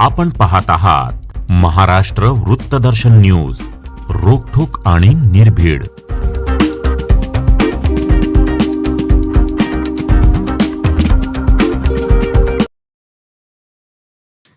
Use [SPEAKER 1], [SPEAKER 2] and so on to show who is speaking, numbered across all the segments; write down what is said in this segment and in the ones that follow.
[SPEAKER 1] आपण पाहत आहात महाराष्ट्र वृत्तदर्शन न्यूज रोखोक आणि निर्भीड.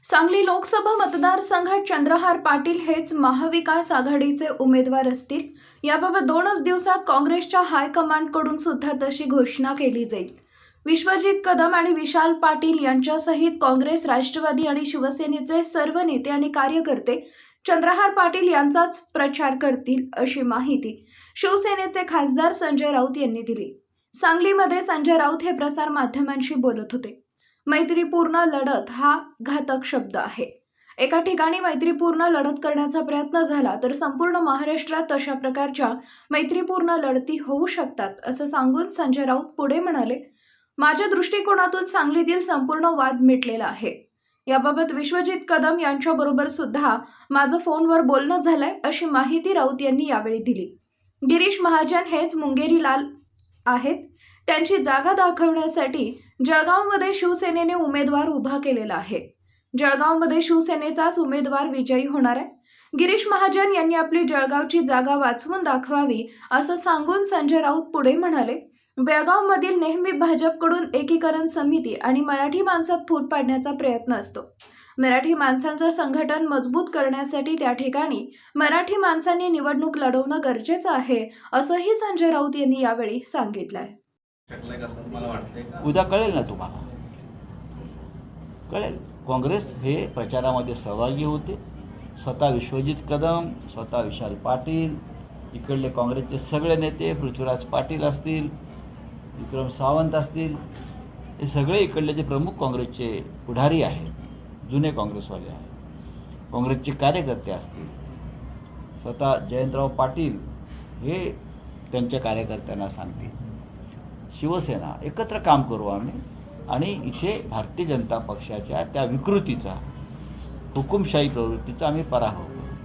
[SPEAKER 2] सांगली लोकसभा मतदारसंघात चंद्रहार पाटील हेच महाविकास आघाडीचे उमेदवार असतील. याबाबत दोनच दिवसात काँग्रेसच्या हायकमांडकडून सुद्धा तशी घोषणा केली जाईल. विश्वजित कदम आणि विशाल पाटील यांच्यासहित काँग्रेस राष्ट्रवादी आणि शिवसेनेचे सर्व नेते आणि कार्यकर्ते चंद्रहार पाटील यांचाच प्रचार करतील अशी माहिती शिवसेनेचे खासदार संजय राऊत यांनी दिली. सांगलीमध्ये संजय राऊत हे प्रसार माध्यमांशी बोलत होते. मैत्रीपूर्ण लढत हा घातक शब्द आहे. एका ठिकाणी मैत्रीपूर्ण लढत करण्याचा प्रयत्न झाला तर संपूर्ण महाराष्ट्रात तशा प्रकारच्या मैत्रीपूर्ण लढती होऊ शकतात असं सांगून संजय राऊत पुढे म्हणाले. माझ्या दृष्टिकोनातून सांगलीतील संपूर्ण वाद मिटलेला आहे. याबाबत विश्वजित कदम यांच्याबरोबर सुद्धा माझं फोनवर बोलणं झालंय अशी माहिती राऊत यांनी यावेळी दिली. गिरीश महाजन हेच मुंगेरी लाल आहेत. त्यांची जागा दाखवण्यासाठी जळगावमध्ये शिवसेनेने उमेदवार उभा केलेला आहे. जळगावमध्ये शिवसेनेचाच उमेदवार विजयी होणार आहे. गिरीश महाजन यांनी आपली जळगावची जागा वाचवून दाखवावी असं सांगून संजय राऊत पुढे म्हणाले बेळगावमधील नेहमी भाजपकडून एकीकरण समिती आणि मराठी माणसात फूट पाडण्याचा प्रयत्न असतो. मराठी माणसांचं संघटन मजबूत करण्यासाठी त्या ठिकाणी मराठी माणसांनी निवडणूक लढवणं गरजेचं आहे असंही संजय राऊत यांनी यावेळी सांगितलंय.
[SPEAKER 3] उद्या कळेल ना तुम्हाला. कळेल. काँग्रेस हे प्रचारामध्ये सहभागी होते. स्वतः विश्वजित कदम स्वतः विशाल पाटील इकडले काँग्रेसचे सगळे नेते पृथ्वीराज पाटील असतील विक्रम सावंत असतील हे सगळे इकडले जे प्रमुख काँग्रेसचे पुढारी आहेत जुने काँग्रेसवाले आहेत. काँग्रेसचे कार्यकर्ते असतील. स्वतः जयंतराव पाटील हे त्यांच्या कार्यकर्त्यांना सांगतील. शिवसेना एकत्र काम करू आम्ही आणि इथे भारतीय जनता पक्षाच्या त्या विकृतीचा हुकुमशाही प्रवृत्तीचा आम्ही पराभव करू.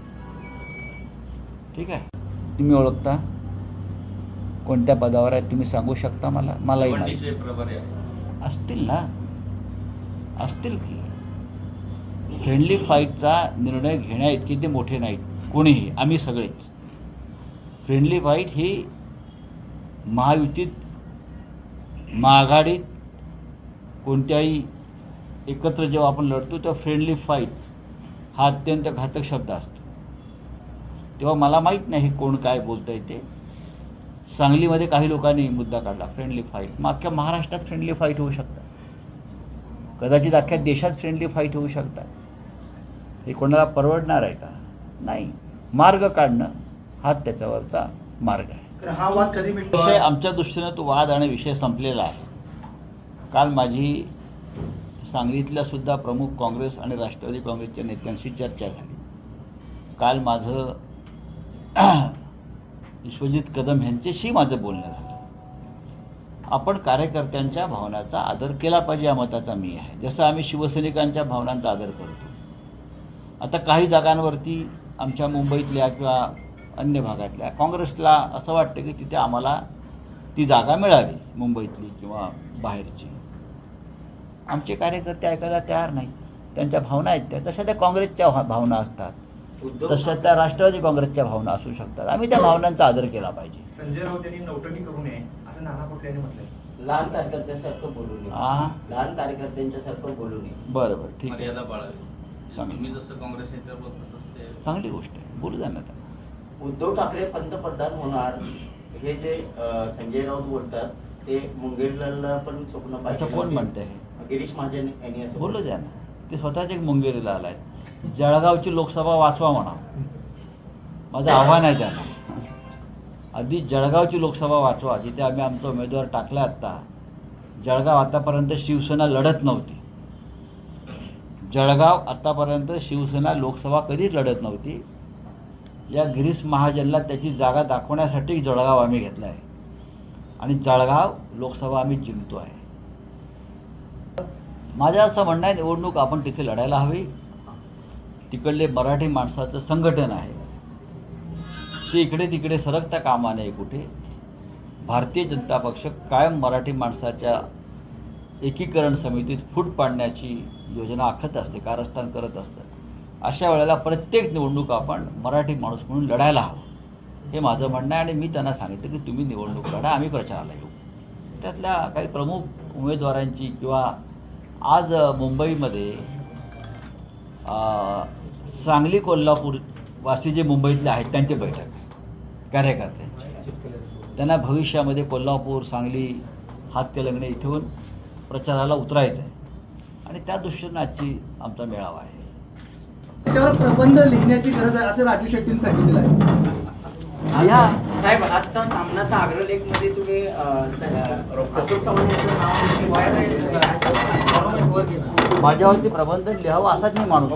[SPEAKER 3] ठीक आहे? तुम्ही ओळखता? कोणत्या पदावर आहे तुम्ही सांगू शकता मला? मलाही माहिती. असतील ना? असतील की. फ्रेंडली फाईटचा निर्णय घेण्या इतके ते मोठे नाहीत. कोणीही. आम्ही सगळेच. फ्रेंडली फाईट ही महायुतीत महाआघाडीत कोणत्याही एकत्र जेव्हा आपण लढतो तेव्हा फ्रेंडली फाईट हा अत्यंत घातक शब्द असतो. तेव्हा मला माहीत नाही कोण काय बोलतं आहे ते. सांगलीमध्ये काही लोकांनी मुद्दा काढला फ्रेंडली फाईट मग अख्ख्या महाराष्ट्रात फ्रेंडली फाईट होऊ शकतात. कदाचित अख्ख्या देशात फ्रेंडली फाईट होऊ शकतात. हे कोणाला परवडणार आहे का? नाही. मार्ग काढणं हा त्याच्यावरचा मार्ग आहे.
[SPEAKER 4] हा वाद कधी
[SPEAKER 3] विषय आमच्या दृष्टीनं तो वाद आणि विषय संपलेला आहे. काल माझी सांगलीतल्या सुद्धा प्रमुख काँग्रेस आणि राष्ट्रवादी काँग्रेसच्या नेत्यांशी चर्चा झाली. काल माझं विश्वजित कदम यांच्याशी माझं बोलणं झालं. आपण कार्यकर्त्यांच्या भावनाचा आदर केला पाहिजे या मताचा मी आहे. जसं आम्ही शिवसैनिकांच्या भावनांचा आदर करतो. आता काही जागांवरती आमच्या मुंबईतल्या किंवा अन्य भागातल्या काँग्रेसला असं वाटतं की तिथे आम्हाला ती जागा मिळावी मुंबईतली किंवा बाहेरची. आमचे कार्यकर्ते ऐकायला तयार नाही त्यांच्या भावना आहेत त्या. तशा त्या काँग्रेसच्या भावना असतात. तशा त्या राष्ट्रवादी काँग्रेसच्या भावना असू शकतात. आम्ही त्या भावनांचा आदर केला पाहिजे.
[SPEAKER 4] संजय राऊत यांनी नौटंकी करू नये असं नाना पटोले यांनी म्हटलंय.
[SPEAKER 5] लहान कार्यकर्त्यासारखं बोलू नये.
[SPEAKER 3] हा
[SPEAKER 5] लहान कार्यकर्त्यांच्या सारखं बोलू नये.
[SPEAKER 3] बरं बरं ठीक आहे.
[SPEAKER 6] मर्यादा पाळावी
[SPEAKER 3] चांगलं.
[SPEAKER 6] तुम्ही जसं काँग्रेस नेत्यावर बोलत तसंच ते
[SPEAKER 3] चांगली गोष्ट आहे. बोलू द्या ना त्यांना
[SPEAKER 5] उद्धव ठाकरे पंतप्रधान होणार हे जे अं, संजय राऊत बोलतात ते मुंगेरला पण स्वप्न
[SPEAKER 3] असं
[SPEAKER 5] पाहिजे
[SPEAKER 3] कोण. म्हणतंय?
[SPEAKER 5] गिरीश महाजन यांनी असं
[SPEAKER 3] बोलू द्या ना. ते स्वतःच एक मुंगेरीला आलाय. जळगावची लोकसभा वाचवा म्हणा. माझं आव्हान आहे त्यांना. आधी जळगावची लोकसभा वाचवा. जिथे आम्ही आमचा उमेदवार टाकला आत्ता. जळगाव आतापर्यंत शिवसेना लढत नव्हती. जळगाव आतापर्यंत शिवसेना लोकसभा कधीच लढत नव्हती. या गिरीश महाजनला त्याची जागा दाखवण्यासाठी जळगाव आम्ही घेतला आहे. आणि जळगाव लोकसभा आम्ही जिंकतो आहे माझं असं म्हणणं आहे निवडणूक आपण तिथे लढायला हवी. तिकडले मराठी माणसाचं संघटन आहे. ते इकडे तिकडे सरकता कामा नये कुठे. भारतीय जनता पक्ष कायम मराठी माणसाच्या एकीकरण समितीत फूट पाडण्याची योजना आखत असते कारस्थान करत असतं. अशा वेळेला प्रत्येक निवडणूक आपण मराठी माणूस म्हणून लढायला हवं. हे माझं म्हणणं आहे आणि मी त्यांना सांगितलं की तुम्ही निवडणूक लढा आम्ही प्रचाराला येऊ. त्यातल्या काही प्रमुख उमेदवारांची किंवा आज मुंबईमध्ये सांगली कोल्हापूर वासी जे मुंबईतले आहेत त्यांची बैठक. कार्यकर्त्यांची त्यांना भविष्यामध्ये कोल्हापूर सांगली हातकलंगणे इथून प्रचाराला उतरायचं आहे आणि त्या दृष्टीनं आजची आमचा मेळावा आहे.
[SPEAKER 7] त्याच्यावर प्रबंध लिहिण्याची गरज आहे असं राजू शेट्टींनी सांगितलेलं आहे.
[SPEAKER 5] साहेब आजचा सामनाचा अग्रलेखमध्ये तुम्ही.
[SPEAKER 3] माझ्यावरती प्रबंध लिहावं असाच मी माणूस